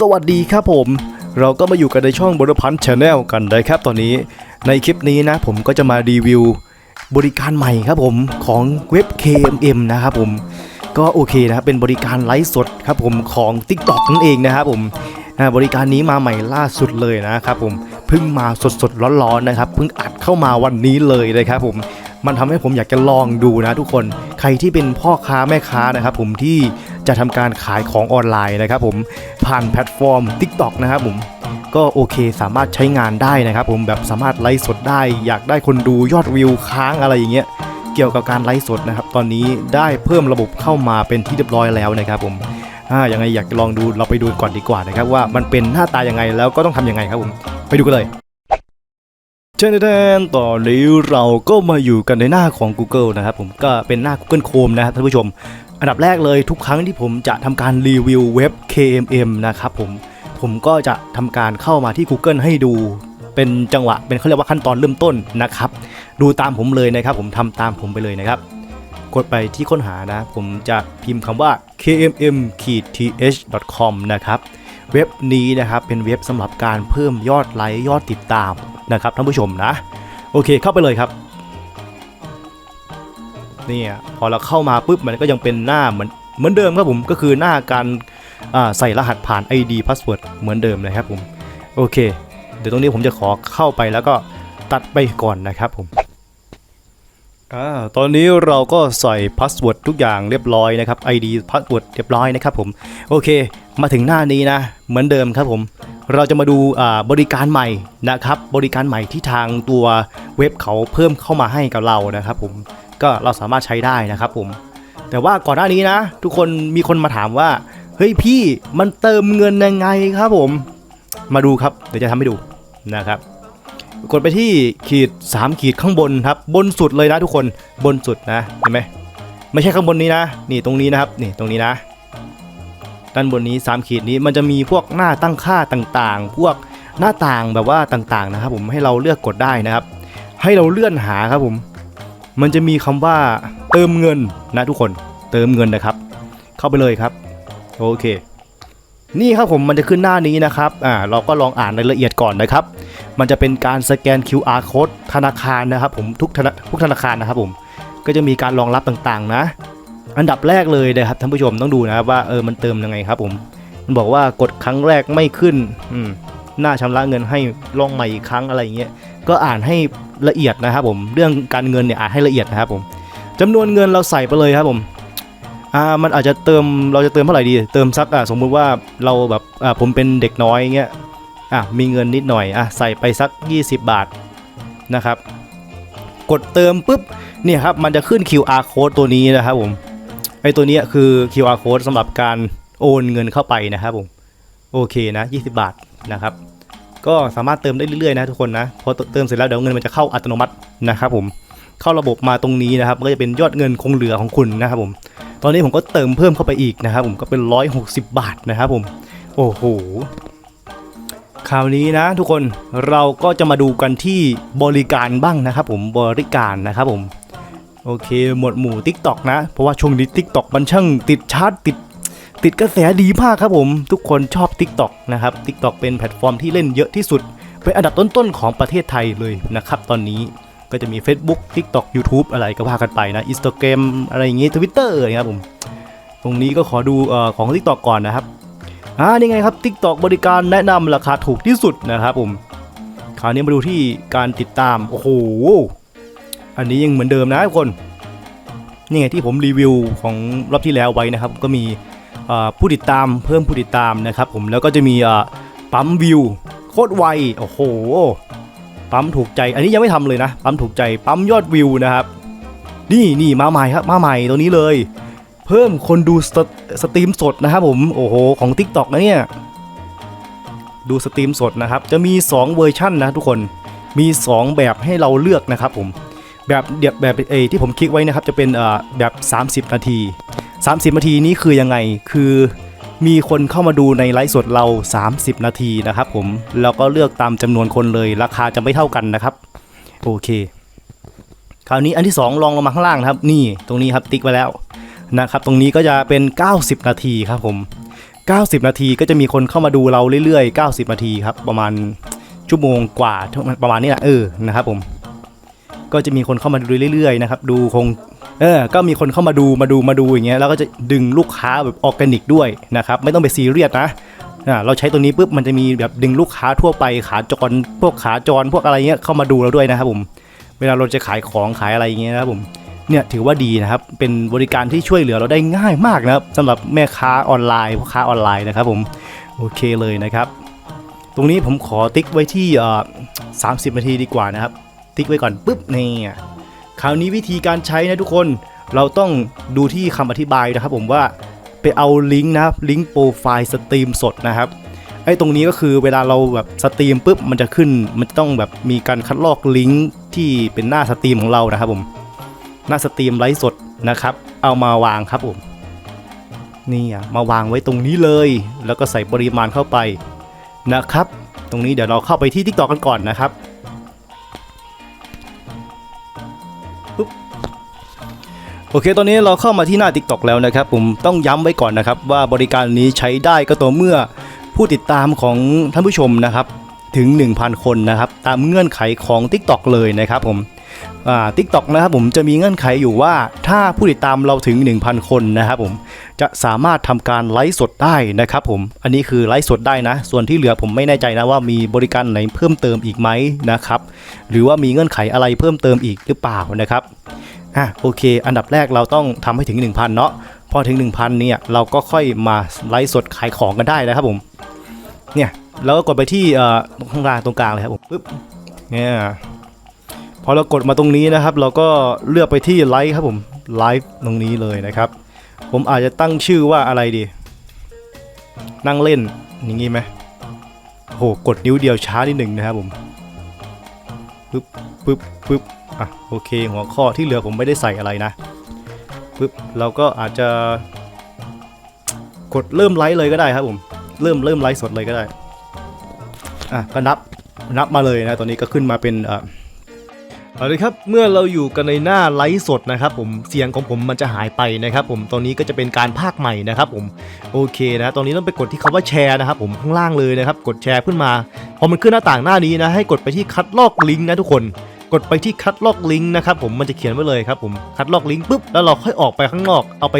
สวัสดีครับผม เราก็มาอยู่กันในช่องบริพันธ์ชาแนลกันนะครับตอนนี้ ในคลิปนี้นะผมก็จะมารีวิวบริการใหม่ครับผมของเว็บ KMM นะครับผมก็โอเคนะครับเป็นบริการไลฟ์สดครับผมของ TikTok นั่นเองนะครับผมบริการนี้มาใหม่ล่าสุดเลยนะครับผมเพิ่งมาสดๆร้อนๆนะครับเพิ่งอัดเข้ามาวันนี้เลยนะครับผมมันทำให้ผมอยากจะลองดูนะทุกคนใครที่เป็นพ่อค้าแม่ค้านะครับผมที่ จะทำการขายของออนไลน์นะครับผมผ่านแพลตฟอร์ม TikTok นะครับผมก็โอเคสามารถใช้งานได้นะครับผมแบบสามารถไลฟ์สดได้ อยากได้คนดูยอดวิวค้างอะไรอย่างเงี้ยเกี่ยวกับการไลฟ์สดนะครับ ตอนนี้ได้เพิ่มระบบเข้ามาเป็นที่เรียบร้อยแล้วนะครับผมอ่ายังไงอยากลองดูเราไปดูก่อนดีกว่านะครับว่ามันเป็นหน้าตายังไงแล้วก็ต้องทำยังไงครับผมไปดูกันเลยเช่นเดิมตอนนี้เราก็มาอยู่กันในหน้าของ Google นะครับผมก็เป็นหน้า Google Chrome นะครับท่านผู้ชม อันดับแรกเลยทุกครั้งที่ผมจะทำการรีวิวเว็บ KMM นะครับผมผมก็จะทำการเข้ามาที่ Google ให้ดูเป็นจังหวะเป็นเขาเรียกว่าขั้นตอนเริ่มต้นนะครับ ดูตามผมเลยนะครับ ผมทำตามผมไปเลยนะครับ กดไปที่ค้นหานะ ผมจะพิมพ์คำว่า kmm-th.com นะครับเว็บนี้นะครับเป็นเว็บสำหรับการเพิ่มยอดไลค์ยอดติดตามนะครับท่านผู้ชมนะ โอเคเข้าไปเลยครับ นี่ยพอเราเข้ามาปุ๊บมันก็ยังเป็นหน้าเหมือนเหมือนเดิมครับผมก็คือหน้าการใส่รหัสผ่าน ID Password เหมือนเดิมนะครับผมโอเค เดี๋ยวตรงนี้ผมจะขอเข้าไปแล้วก็ตัดไปก่อนนะครับผมอ่าตอนนี้เราก็ใส่พาสเวิร์ดทุกอย่างเรียบร้อยนะครับ ID พาสเวิร์ดเรียบร้อยนะครับผมโอเค มาถึงหน้านี้นะ เหมือนเดิมครับผม เราจะมาดูบริการใหม่นะครับ บริการใหม่ที่ทางตัวเว็บเขาเพิ่มเข้ามาให้กับเรานะครับผม ก็เราสามารถใช้ได้นะครับผมแต่ว่าก่อนหน้านี้นะ ทุกคนมีคนมาถามว่า เฮ้ยพี่มันเติมเงินยังไงครับผม มาดูครับเดี๋ยวจะทำให้ดูนะครับ กดไปที่ขีด 3 ขีดข้างบนครับ บนสุดเลยนะทุกคนบนสุดนะเห็นไหมไม่ใช่ข้างบนนี้นะ นี่ตรงนี้นะครับนี่ตรงนี้นะ ด้านบนนี้ 3 ขีดนี้มันจะมีพวกหน้าตั้งค่าต่างๆ พวกหน้าต่างแบบว่าต่างๆนะครับ ผมให้เราเลือกกดได้นะครับ ให้เราเลื่อนหาครับผม มันจะมีคำว่าเติมเงินนะทุกคนเติมเงินนะครับ เข้าไปเลยครับโอเค นี่ครับผมมันจะขึ้นหน้านี้นะครับอ่าเราก็ลองอ่านรายละเอียดก่อนนะครับ มันจะเป็นการสแกน QR code ธนาคารนะครับผมทุกธนาทุกธนาคารนะครับผมก็จะมีการรองรับต่างๆ นะ อันดับแรกเลยนะครับท่านผู้ชมต้องดูนะครับว่าเออมันเติมยังไงครับผมมันบอกว่ากดครั้งแรกไม่ขึ้นอืมหน้าชำระเงินให้ลองใหม่อีกครั้งอะไรอย่างเงี้ย ก็อ่านให้ละเอียดนะครับผมเรื่องการเงินเนี่ยอ่านให้ละเอียดนะครับผมจำนวนเงินเราใส่ไปเลยครับผมอ่ามันอาจจะเติมเราจะเติมเท่าไหร่ดี เติมสักอะสมมุติว่าเราแบบอ่าผมเป็นเด็กน้อยเงี้ยอะมีเงินนิดหน่อยอะใส่ไปสัก 20 บาทนะครับ กดเติมปุ๊บเนี่ยครับมันจะขึ้น QR code ตัวนี้นะครับผมไอตัวนี้คือ QR code สำหรับการโอนเงินเข้าไปนะครับผมโอเคนะ 20 บาทนะครับ ก็สามารถเติมได้เรื่อยๆนะทุกคนนะพอเติมเสร็จแล้วเดี๋ยวเงินมันจะเข้าอัตโนมัตินะครับผมเข้าระบบมาตรงนี้นะครับก็จะเป็นยอดเงินคงเหลือของคุณนะครับผม ตอนนี้ผมก็เติมเพิ่มเข้าไปอีกนะครับผมก็เป็น 160 บาทนะครับผม โอ้โหคราวนี้นะทุกคนเราก็จะมาดูกันที่บริการบ้างนะครับผมบริการนะครับผมโอเค หมวดหมู่ TikTok นะ เพราะว่าช่วงนี้ TikTok มันช่างติดชาร์ตติด ติดกระแสดีมากครับผม ทุกคนชอบ TikTok นะครับ TikTok เป็นแพลตฟอร์มที่เล่นเยอะที่สุด เป็นอันดับต้นๆของประเทศไทยเลยนะครับตอนนี้ก็จะมี Facebook TikTok YouTube อะไรก็ว่ากันไปนะ Instagram อะไรอย่างงี้ Twitter นะครับผม ตรงนี้ก็ขอดูอของ TikTok ก่อนนะครับอ่านี่ไงครับ TikTok บริการแนะนำราคาถูกที่สุดนะครับผม คราวนี้มาดูที่การติดตาม โอ้โห อันนี้ยังเหมือนเดิมนะทุกคน นี่ไงที่ผมรีวิวของรอบที่แล้วไว้นะครับ ก็มี ผู้ติดตามเพิ่มผู้ติดตามนะครับผมแล้วก็จะมีปั๊มวิวโคตรไวโอ้โหปั๊มถูกใจ อันนี้ยังไม่ทำเลยนะปั๊มถูกใจปั๊มยอดวิวนะครับ นี่นี่มาใหม่ครับมาใหม่ตัวนี้เลย เพิ่มคนดูสตรีมสดนะครับผมโอ้โหของ TikTok นะเนี่ยดูสตรีมสดนะครับจะมี 2 เวอร์ชั่นนะทุกคนมี 2 แบบให้เราเลือกนะครับผมแบบเดียบแบบเอที่ผมคลิกไว้นะครับจะเป็นแบบ 30 นาที 30 นาทีนี้คือยังไงคือมีคนเข้ามาดูในไลฟ์สดเรา 30 นาทีนะครับผมแล้วก็เลือกตามจำนวนคนเลยราคาจะไม่เท่ากันนะครับ โอเค คราวนี้อันที่ 2 ลองลงมาข้างล่างครับ นี่ตรงนี้ครับติ๊กไว้แล้วนะครับ ตรงนี้ก็จะเป็น 90 นาทีครับผม 90 นาทีก็จะมีคนเข้ามาดูเราเรื่อยๆ 90 นาทีครับประมาณชั่วโมงกว่าประมาณนี้นะเออนะครับผม ก็จะมีคนเข้ามาดูเรื่อยๆนะครับดูคงเออก็มีคนเข้ามาดูมาดูมาดูอย่างเงี้ยแล้วก็จะดึงลูกค้าแบบออร์แกนิกด้วยนะครับไม่ต้องไปซีเรียสนะเราใช้ตัวนี้ปุ๊บมันจะมีแบบดึงลูกค้าทั่วไปขาจรพวกขาจรพวกอะไรเงี้ยเข้ามาดูเราด้วยนะครับผมเวลาเราจะขายของขายอะไรอย่างเงี้ยนะครับผมเนี่ยถือว่าดีนะครับ เป็นบริการที่ช่วยเหลือเราได้ง่ายมากนะครับสำหรับแม่ค้าออนไลน์พ่อค้าออนไลน์นะครับผมโอเคเลยนะครับ ตรงนี้ผมขอติ๊กไว้ที่เอ่อ30 นาทีดีกว่านะครับ ติ๊กไว้ก่อนปุ๊บนี่คราวนี้วิธีการใช้นะทุกคนเราต้องดูที่คำอธิบายนะครับผมว่าไปเอาลิงก์นะครับลิงก์โปรไฟล์สตรีมสดนะครับไอ้ตรงนี้ก็คือเวลาเราแบบสตรีมปุ๊บมันจะขึ้น มันจะต้องแบบมีการคัดลอกลิงก์ที่เป็นหน้าสตรีมของเรานะครับผมหน้าสตรีมไลฟ์สดนะครับ เอามาวางครับผมนี่อะมาวางไว้ตรงนี้เลย แล้วก็ใส่ปริมาณเข้าไปนะครับ ตรงนี้เดี๋ยวเราเข้าไปที่ TikTok กันก่อนนะครับ โอเค ตอนนี้เราเข้ามาที่หน้า TikTok แล้วนะครับ ผมต้องย้ำไว้ก่อนนะครับ ว่าบริการนี้ใช้ได้ก็ต่อเมื่อผู้ติดตามของท่านผู้ชมนะครับ ถึง 1,000 คนนะครับ ตามเงื่อนไขของ TikTok เลยนะครับผม อ่า TikTok นะครับผมจะมีเงื่อนไขอยู่ว่าถ้าผู้ติดตามเราถึง 1,000 คนนะครับผมจะสามารถทำการไลฟ์สดได้นะครับผมอันนี้คือไลฟ์สดได้นะ ส่วนที่เหลือผมไม่แน่ใจนะว่ามีบริการไหนเพิ่มเติมอีกไหมนะครับหรือว่ามีเงื่อนไขอะไรเพิ่มเติมอีกหรือเปล่านะครับอะโอเค อันดับแรกเราต้องทำให้ถึง 1,000 เนาะพอถึง 1,000 เนี่ยเราก็ค่อยมาไลฟ์สดขายของกันได้นะครับผมเนี่ยเราก็กดไปที่อ่อข้างล่างตรงกลางเลยครับผมปึ๊บเนี่ย พอเรากดมาตรงนี้นะครับ เราก็เลือกไปที่ไลฟ์ครับผมไลฟ์ตรงนี้เลยนะครับ ผมอาจจะตั้งชื่อว่าอะไรดี นั่งเล่นอย่างงี้ไหมโหกดนิ้วเดียวช้านิดหนึ่งนะครับผมปึ๊บปึ๊บปึ๊บอะโอเค หัวข้อที่เหลือผมไม่ได้ใส่อะไรนะปึ๊บเราก็อาจจะ กดเริ่มไลฟ์เลยก็ได้ครับผมเริ่มเริ่มไลฟ์สดเลยก็ได้อะก็นับนับมาเลยนะตอนนี้ก็ขึ้นมาเป็นอะ เอาเลยครับเมื่อเราอยู่กันในหน้าไลฟ์สดนะครับผมเสียงของผมมันจะหายไปนะครับผมตอนนี้ก็จะเป็นการภาคใหม่นะครับผมโอเคนะตอนนี้ต้องไปกดที่คำว่าแชร์นะครับผมข้างล่างเลยนะครับกดแชร์ขึ้นมาพอมันขึ้นหน้าต่างหน้านี้นะให้กดไปที่คัดลอกลิงก์นะทุกคน กดไปที่คัดลอกลิงก์นะครับผมมันจะเขียนไว้เลยครับผมคัดลอกลิงก์ปุ๊บแล้วเราค่อยออกไปข้างนอก เอาไป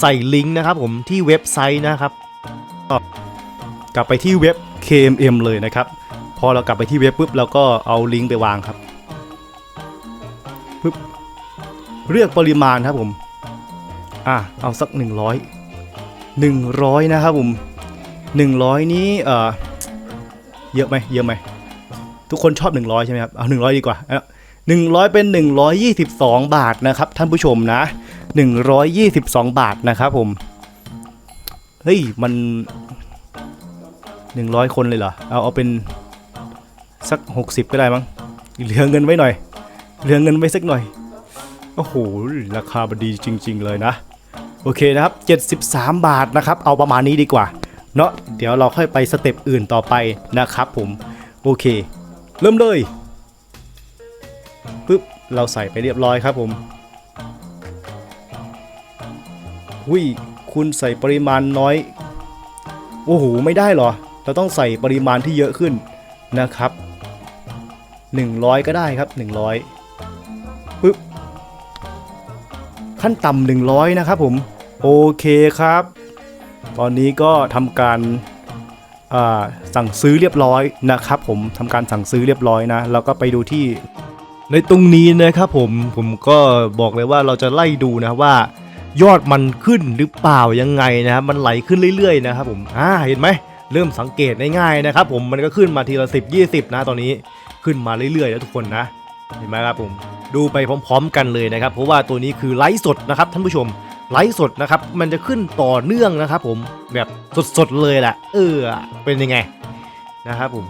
ใส่ลิงก์นะครับผมที่เว็บไซต์นะครับก็กลับไปที่เว็บ KMM เลยนะครับพอเรากลับไปที่เว็บปุ๊บเราก็เอาลิงก์ไปวางครับ เลือกปริมาณครับผม อะ เอาสัก 100 100 นะครับผม 100 นี้เอ่อเยอะไหมเยอะไหม ทุกคนชอบ 100 ใช่ไหมครับ เอา 100 ดีกว่าเอา100 เป็น 122 บาทนะครับ ท่านผู้ชมนะ 122 บาทนะครับผม เฮ้ย มัน 100 คนเลยเหรอ เอาเอาเป็นสัก 60 ก็ได้มั้งเหลือเงินไว้หน่อย เหลือเงินไว้สักหน่อย โอ้โห ราคาดีจริง ๆ เลยนะ โอเคนะครับ 73 บาทนะครับ เอาประมาณนี้ดีกว่า เนาะเดี๋ยวเราค่อยไปสเต็ปอื่นต่อไปนะครับผม โอเค เริ่มเลยปึ๊บ เราใส่ไปเรียบร้อยครับผมหุยคุณใส่ปริมาณน้อย โอ้โห ไม่ได้เหรอ เราต้องใส่ปริมาณที่เยอะขึ้นนะครับ 100 ก็ได้ครับ 100 ขั้นต่ำ100 นะครับผม โอเคครับ ตอนนี้ก็ทำการาสั่งซื้อเรียบร้อยนะครับผมทำการสั่งซื้อเรียบร้อยนะ แล้วก็ไปดูที่ ในตรงนี้นะครับผมผมก็บอกเลยว่าเราจะไล่ดูนะว่ายอดมันขึ้นหรือเปล่ายังไงนะครับมันไหลขึ้นเรื่อยๆนะครับผมอ่าเห็นไหมเริ่มสังเกตง่ายๆนะครับผมมันก็ขึ้นมาทีละ10 20 นะตอนนี้ขึ้นมาเรื่อยๆแล้วทุกคนนะ เห็นไหมครับผม ดูไปพร้อม ๆ กันเลยนะครับ เพราะว่าตัวนี้คือไลฟ์สดนะครับท่านผู้ชมไลฟ์สดนะครับมันจะขึ้นต่อเนื่องนะครับ ผมแบบสดๆเลยแหละเออเป็นยังไงนะครับผม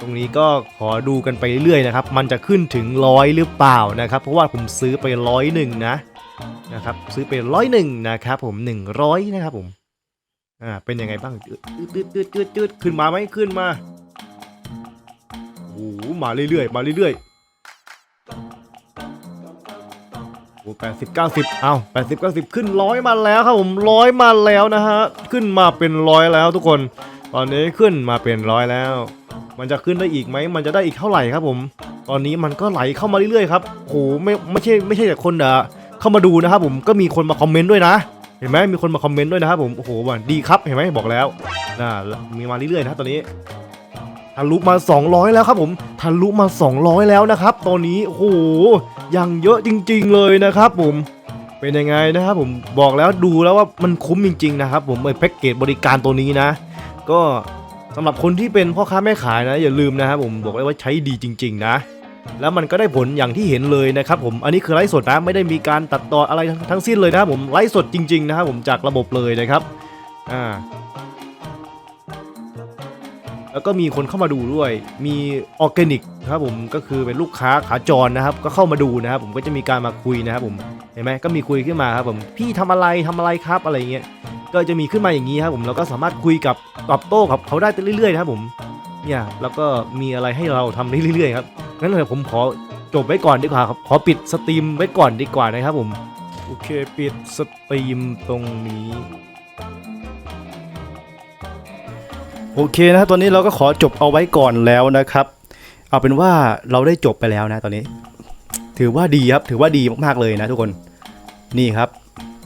ตรงนี้ก็ขอดูกันไปเรื่อยๆนะครับ มันจะขึ้นถึงร้อยหรือเปล่านะครับ เพราะว่าผมซื้อไปร้อยหนึ่งนะนะครับ ซื้อไปร้อยหนึ่งนะครับ ผมหนึ่งร้อยนะครับผมอ่าเป็นยังไงบ้างจืดจืดจืดจืดจืดขึ้นมาไหมขึ้นมาโอ้โหมาเรื่อยๆมาเรื่อย ๆโอ้80 90เอา80 90ขึ้นร้อยมาแล้วครับผมร้อยมาแล้วนะฮะขึ้นมาเป็นร้อยแล้วทุกคน ตอนนี้ขึ้นมาเป็นร้อยแล้ว มันจะขึ้นได้อีกไหมมันจะได้อีกเท่าไหร่ครับผม ตอนนี้มันก็ไหลเข้ามาเรื่อยๆครับโหไม่ไม่ใช่ไม่ใช่แต่คนเอ่อเข้ามาดูนะครับผมก็มีคนมาคอมเมนต์ด้วยนะเห็นไหมมีคนมาคอมเมนต์ด้วยนะครับผมโอ้โหว่าดีครับเห็นไหมบอกแล้วนะมีมาเรื่อยๆนะตอนนี้ ทะลุมา 200 แล้วครับผมทะลุมา 200 แล้วนะครับ ตอนนี้โอ้โหยังเยอะจริง ๆ เลยนะครับผมเป็นยังไงนะครับผมบอกแล้วดูแล้วว่ามันคุ้มจริง ๆ นะครับ ผมไอ้แพ็กเกจบริการตัวนี้นะ ก็สำหรับคนที่เป็นพ่อค้าแม่ขายนะ อย่าลืมนะครับผมบอกเลยว่าใช้ดีจริง ๆ นะ แล้วมันก็ได้ผลอย่างที่เห็นเลยนะครับผมอันนี้คือไลฟ์สดนะไม่ได้มีการตัดต่ออะไรทั้งทั้งสิ้นเลยนะครับผมไลฟ์สดจริง ๆ นะครับผมจากระบบเลยนะครับอ่า แล้วก็มีคนเข้ามาดูด้วย มีออร์แกนิกครับผมก็คือเป็นลูกค้าขาจรนะครับ ก็เข้ามาดูนะครับผมก็จะมีการมาคุยนะครับผมเห็นไหมก็มีคุยขึ้นมาครับผมพี่ทำอะไรทำอะไรครับอะไรเงี้ยก็จะมีขึ้นมาอย่างนี้ครับผมเราก็สามารถคุยกับตอบโต้กับเขาได้เรื่อยๆนะครับผมเนี่ยแล้วก็มีอะไรให้เราทำได้เรื่อยๆครับงั้นเดี๋ยวผมขอจบไว้ก่อนดีกว่าครับขอปิดสตรีมไว้ก่อนดีกว่านะครับผมโอเคปิดสตรีมตรงนี้ โอเคนะครับตอนนี้เราก็ขอจบเอาไว้ก่อนแล้วนะครับ เอาเป็นว่าเราได้จบไปแล้วนะตอนนี้ ถือว่าดีครับถือว่าดีมากๆเลยนะทุกคนนี่ครับ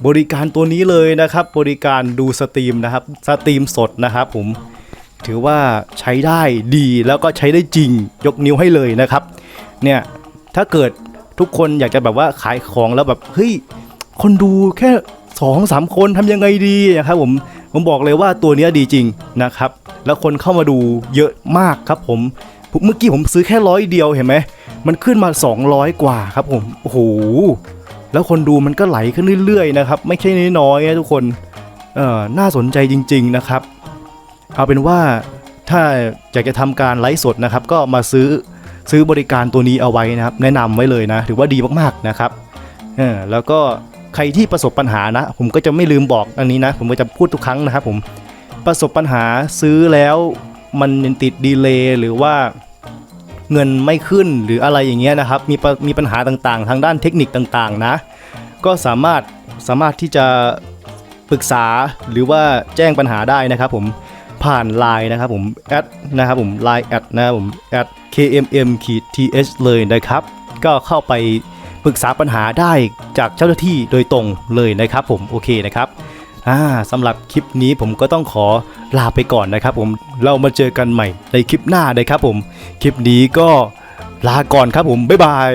บริการตัวนี้เลยนะครับ บริการดูสตรีมนะครับสตรีมสดนะครับผมถือว่าใช้ได้ดีแล้วก็ใช้ได้จริงยกนิ้วให้เลยนะครับ เนี่ยถ้าเกิดทุกคนอยากจะแบบว่าขายของแล้วแบบเฮ้ยคนดูแค่2อสามคนทำยังไงดีนะครับผม ผมบอกเลยว่าตัวนี้ดีจริงนะครับ แล้วคนเข้ามาดูเยอะมากครับผมผม เมื่อกี้ผมซื้อแค่ร้อยเดียวเห็นไหม มันขึ้นมา 200 กว่าครับผม โอ้โห แล้วคนดูมันก็ไหลขึ้นเรื่อยๆนะครับ ไม่ใช่น้อยๆนะทุกคน เอ่อ น่าสนใจจริง ๆนะครับ เอาเป็นว่าถ้าอยากจะทำการไลฟ์สดนะครับ ก็มาซื้อซื้อบริการตัวนี้เอาไว้นะครับ แนะนำไว้เลยนะ ถือว่าดีมากๆนะครับ เออ แล้วก็ ใครที่ประสบปัญหานะ ผมก็จะไม่ลืมบอกอันนี้นะ ผมก็จะพูดทุกครั้งนะครับผมประสบปัญหาซื้อแล้วมันติดดีเลย์หรือว่าเงินไม่ขึ้นหรืออะไรอย่างเงี้ยนะครับ มีมีปัญหาต่างๆ ทางด้านเทคนิคต่างๆนะ ก็สามารถสามารถที่จะปรึกษาหรือว่าแจ้งปัญหาได้นะครับผมผ่าน Line นะครับผมแอดนะครับผม Line แอดนะครับผมแอด kmm th เลยนะครับ ก็เข้าไป ปรึกษาปัญหาได้จากเจ้าหน้าที่โดยตรงเลยนะครับผมโอเคนะครับสำหรับคลิปนี้ผมก็ต้องขอลาไปก่อนนะครับผมเรามาเจอกันใหม่ในคลิปหน้าเลยครับผมคลิปนี้ก็ลาก่อนครับผมบ๊ายบาย